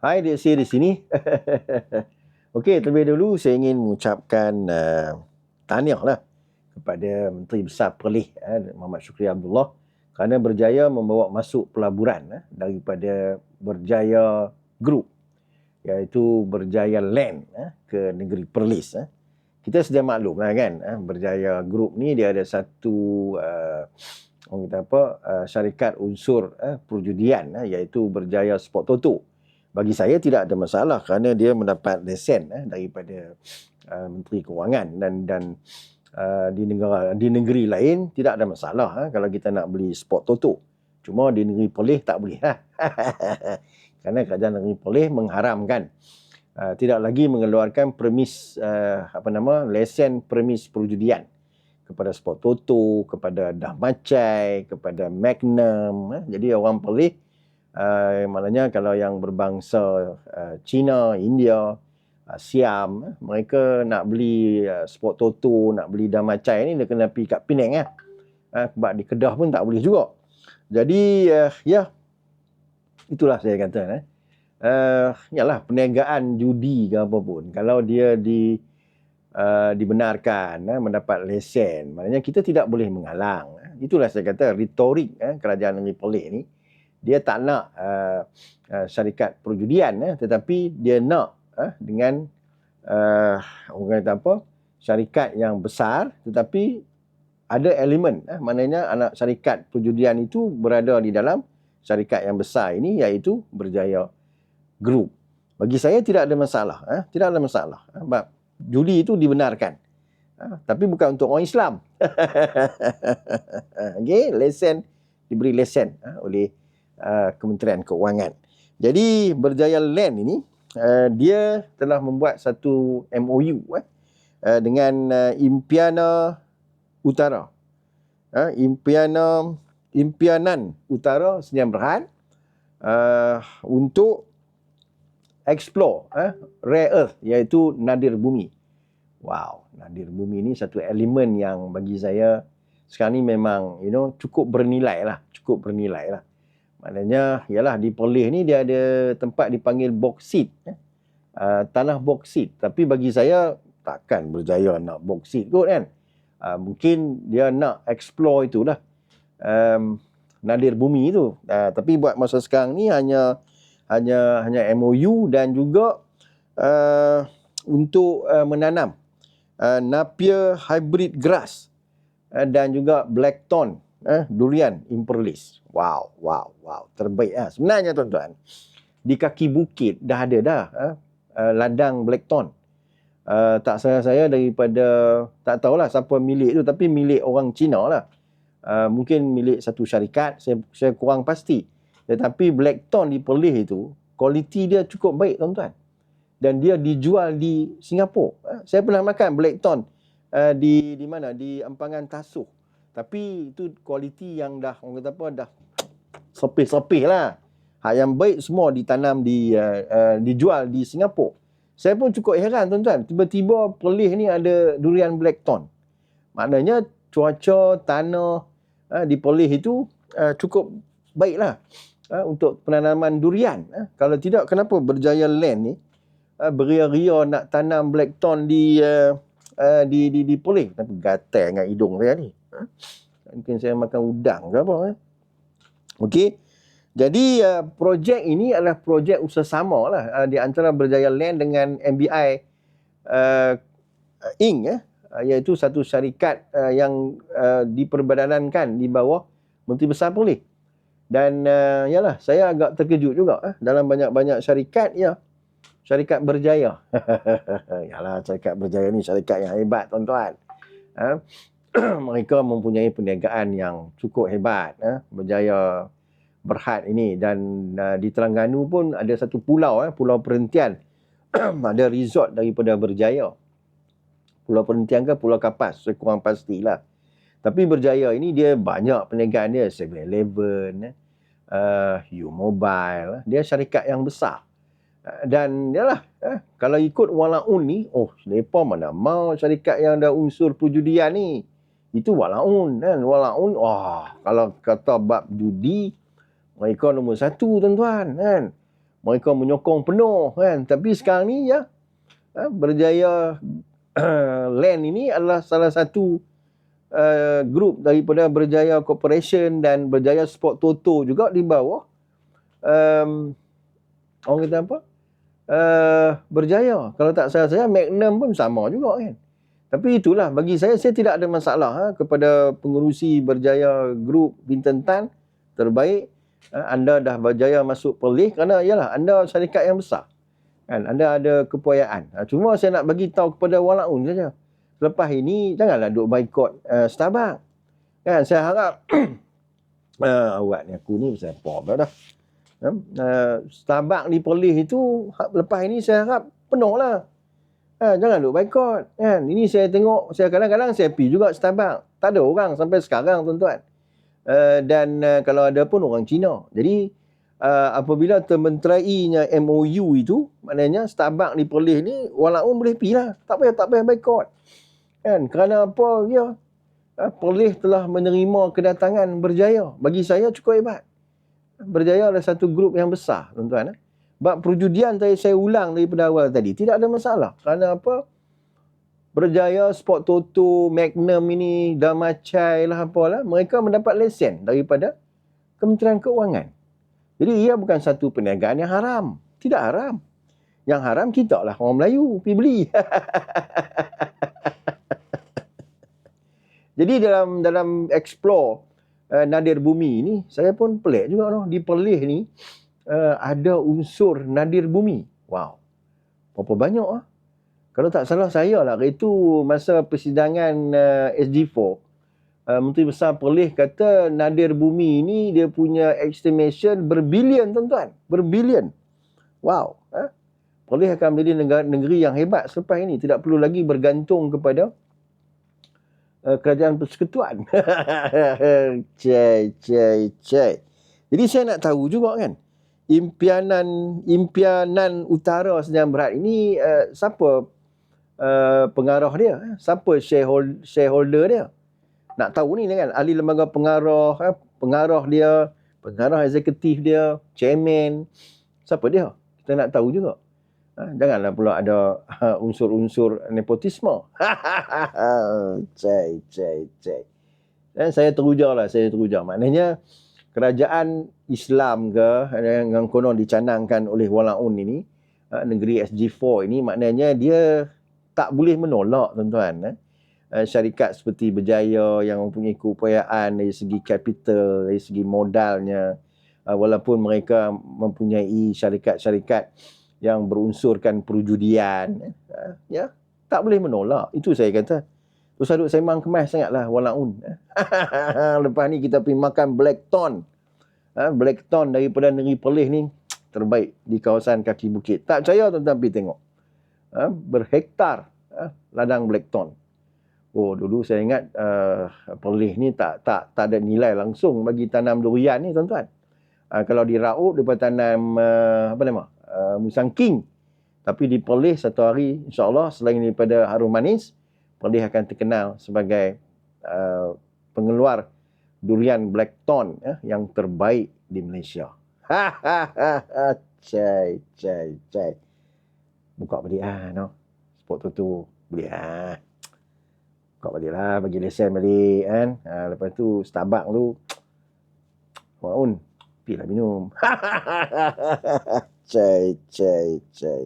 Hai, dia saya di sini. Okey, terlebih dahulu saya ingin mengucapkan uh, tahniah lah kepada Menteri Besar Perlis uh, Muhammad Syukri Abdullah kerana berjaya membawa masuk pelaburan uh, daripada Berjaya Group iaitu Berjaya Land uh, ke negeri Perlis. Uh. Kita sedia maklum lah kan, uh, Berjaya Group ni dia ada satu uh, orang apa, uh, syarikat unsur uh, perjudian uh, iaitu Berjaya Sport Toto bagi saya tidak ada masalah kerana dia mendapat lesen eh, daripada uh, Menteri Kewangan dan dan uh, di negara di negeri lain tidak ada masalah eh, kalau kita nak beli sport toto. Cuma di negeri Perlis tak boleh lah. kerana kerajaan negeri Perlis mengharamkan uh, tidak lagi mengeluarkan premis uh, apa nama lesen premis perjudian kepada sport toto, kepada dah macai, kepada magnum. Eh. Jadi orang Perlis uh, maknanya kalau yang berbangsa uh, China, India, uh, Siam, uh, mereka nak beli uh, sport toto, nak beli damacai ni dia kena pergi kat Penang ya. Uh, sebab di Kedah pun tak boleh juga. Jadi uh, ya itulah saya kata eh. Uh, yalah perniagaan judi ke apa pun kalau dia di uh, dibenarkan uh, mendapat lesen maknanya kita tidak boleh menghalang itulah saya kata retorik uh, kerajaan negeri Pelik ni dia tak nak uh, uh, syarikat perjudian eh, tetapi dia nak uh, dengan uh, orang kata apa? Syarikat yang besar tetapi ada elemen eh, maknanya anak syarikat perjudian itu berada di dalam syarikat yang besar ini iaitu Berjaya Group. Bagi saya tidak ada masalah eh, tidak ada masalah eh, sebab judi itu dibenarkan eh, tapi bukan untuk orang Islam. Okey lesen diberi lesen eh, oleh Uh, Kementerian Keuangan. Jadi Berjaya Land ini uh, dia telah membuat satu MOU eh, uh, dengan uh, Impiana Utara. Uh, Impiana Impianan Utara Senyam Berhad uh, untuk explore uh, rare earth iaitu nadir bumi. Wow, nadir bumi ini satu elemen yang bagi saya sekarang ni memang you know cukup bernilai lah, cukup bernilai lah. Maknanya, ialah di Perlis ni dia ada tempat dipanggil boksit. Eh? Uh, tanah boksit. Tapi bagi saya, takkan berjaya nak boksit kot kan. Uh, mungkin dia nak explore itulah. Um, nadir bumi itu. Uh, tapi buat masa sekarang ni hanya hanya hanya MOU dan juga uh, untuk uh, menanam uh, Napier hybrid grass uh, dan juga blackthorn eh, durian imperlis. Wow, wow, wow. Terbaik lah. Sebenarnya tuan-tuan, di kaki bukit dah ada dah eh, uh, ladang blackthorn. Uh, tak saya saya daripada, tak tahulah siapa milik tu, tapi milik orang Cina lah. Uh, mungkin milik satu syarikat, saya, saya kurang pasti. Tetapi blackthorn di Perlis itu, kualiti dia cukup baik tuan-tuan. Dan dia dijual di Singapura. Uh, saya pernah makan blackthorn uh, di di mana? Di Empangan Tasuh. Tapi itu kualiti yang dah orang kata apa dah sepih-sepih lah. Hak yang baik semua ditanam di uh, uh, dijual di Singapura. Saya pun cukup heran tuan-tuan. Tiba-tiba Perlis ni ada durian blackthorn. Maknanya cuaca tanah uh, di Perlis itu uh, cukup baiklah uh, untuk penanaman durian. Uh, kalau tidak kenapa berjaya land ni uh, beria-ria nak tanam blackthorn di uh, uh, di di di Perlis. Tapi gatal dengan hidung saya ni. Ha? Mungkin saya makan udang ke apa. Eh? Okey. Jadi uh, projek ini adalah projek usaha sama lah uh, di antara Berjaya Land dengan MBI uh, Inc. Eh? Uh, iaitu satu syarikat uh, yang uh, diperbadanankan di bawah Menteri Besar Polis. Dan uh, yalah, saya agak terkejut juga eh? dalam banyak-banyak syarikat ya. Syarikat Berjaya. yalah, syarikat Berjaya ni syarikat yang hebat tuan-tuan. Uh, mereka mempunyai perniagaan yang cukup hebat eh, berjaya berhad ini. Dan uh, di Terengganu pun ada satu pulau eh, pulau perhentian. Ada resort daripada berjaya. Pulau perhentian ke pulau kapas saya kurang pastilah. Tapi berjaya ini dia banyak perniagaan dia. 7-Eleven eh, uh, U-Mobile eh. dia syarikat yang besar. Dan yalah eh, kalau ikut walaun ni oh mereka mana mau syarikat yang ada unsur perjudian ni itu walaun kan? Walaun wah kalau kata bab judi mereka nombor satu tuan-tuan kan? Mereka menyokong penuh kan? Tapi sekarang ni ya ha, berjaya land ini adalah salah satu uh, grup daripada berjaya corporation dan berjaya sport toto juga di bawah um, orang kata apa? Uh, berjaya. Kalau tak salah saya Magnum pun sama juga kan tapi itulah bagi saya saya tidak ada masalah ha, kepada pengurusi berjaya grup Bintan Tan. Terbaik ha, anda dah berjaya masuk Perlis kerana yalah anda syarikat yang besar. Kan anda ada kepuayaan ha, cuma saya nak bagi tahu kepada walaun saja. Lepas ini janganlah duk boikot uh, Starbucks. Kan saya harap uh, awak ni aku ni pasal apa dah uh, Starbucks di Perlis itu ha, lepas ini saya harap penuh lah Ha, jangan duk boycott. Kan? Ini saya tengok, saya kadang-kadang saya pergi juga Starbucks. Tak ada orang sampai sekarang tuan-tuan. Uh, dan uh, kalau ada pun orang Cina. Jadi uh, apabila termenterainya MOU itu, maknanya Starbucks di Perlis ni walaupun boleh pergi lah. Tak payah, tak payah boycott. Kan? Kerana apa? Ya, uh, Perlis telah menerima kedatangan berjaya. Bagi saya cukup hebat. Berjaya adalah satu grup yang besar tuan-tuan. Eh? Bab perjudian tadi saya ulang daripada awal tadi. Tidak ada masalah. Kerana apa? Berjaya, Sport Toto, Magnum ini, Damacai lah apalah. Mereka mendapat lesen daripada Kementerian Keuangan. Jadi ia bukan satu perniagaan yang haram. Tidak haram. Yang haram kita lah orang Melayu pergi beli. Jadi dalam dalam explore uh, Nadir Bumi ini, saya pun pelik juga noh. Di Perlis ni, uh, ada unsur nadir bumi. Wow. Berapa banyak ah? Kalau tak salah saya lah, itu masa persidangan uh, SG4, uh, Menteri Besar Perlis kata nadir bumi ini dia punya estimation berbilion tuan-tuan. Berbilion. Wow. Eh? Perlis akan menjadi negara, negeri yang hebat selepas ini. Tidak perlu lagi bergantung kepada uh, kerajaan persekutuan. cai, cai, cai. Jadi saya nak tahu juga kan, impianan impianan utara Senyam Berat ini uh, siapa uh, pengarah dia? Siapa shareholder, shareholder dia? Nak tahu ni kan? Ahli lembaga pengarah eh, pengarah dia pengarah eksekutif dia chairman. Siapa dia? Kita nak tahu juga. Ha, janganlah pula ada uh, unsur-unsur nepotisme. Cai cai cai. Dan saya teruja lah saya teruja maknanya kerajaan Islam ke yang konon dicanangkan oleh Walaun ini ha, negeri SG4 ini maknanya dia tak boleh menolak tuan-tuan eh. Syarikat seperti Berjaya yang mempunyai keupayaan dari segi kapital dari segi modalnya walaupun mereka mempunyai syarikat-syarikat yang berunsurkan perjudian ya tak boleh menolak itu saya kata Terus aduk semang kemas sangatlah walaun. Lepas ni kita pergi makan Blackton. Ha, Blackton daripada negeri Perlis ni terbaik di kawasan kaki bukit. Tak percaya tuan-tuan pergi tengok. Ha, berhektar ha, ladang Blackton. Oh dulu saya ingat uh, Perlis ni tak tak tak ada nilai langsung bagi tanam durian ni tuan-tuan. Uh, kalau di Raub dia tanam uh, apa nama? Uh, musang king. Tapi di Perlis satu hari insya-Allah selain daripada harum manis Perlis akan terkenal sebagai uh, pengeluar durian Blackton ya, yang terbaik di Malaysia. cai, cai, cai. Buka balik ah, no. Spot tu tu beli ah. Buka balik lah, bagi lesen balik kan. Ha, lepas tu Starbucks tu. Waun, pilah minum. cai, cai, cai.